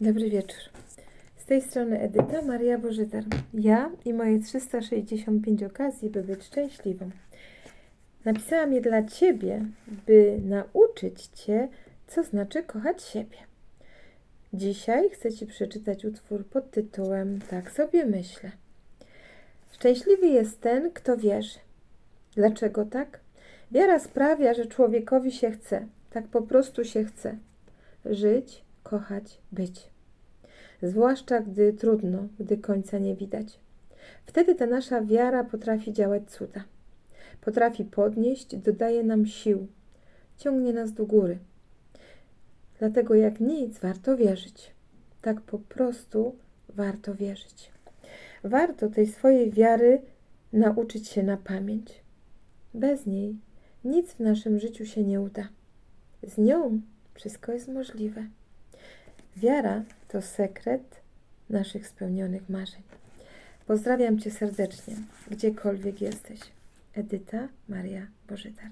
Dobry wieczór. Z tej strony Edyta Maria Bożytar. Ja i moje 365 okazji, by być szczęśliwą. Napisałam je dla Ciebie, by nauczyć Cię, co znaczy kochać siebie. Dzisiaj chcę Ci przeczytać utwór pod tytułem Tak sobie myślę. Szczęśliwy jest ten, kto wierzy. Dlaczego tak? Wiara sprawia, że człowiekowi się chce. Tak po prostu się chce. Żyć, kochać, być. Zwłaszcza gdy trudno, gdy końca nie widać. Wtedy ta nasza wiara potrafi działać cuda. Potrafi podnieść, dodaje nam sił, ciągnie nas do góry. Dlatego jak nic warto wierzyć. Tak po prostu warto wierzyć. Warto tej swojej wiary nauczyć się na pamięć. Bez niej nic w naszym życiu się nie uda. Z nią wszystko jest możliwe. Wiara to sekret naszych spełnionych marzeń. Pozdrawiam Cię serdecznie, gdziekolwiek jesteś. Edyta Maria Bożytar.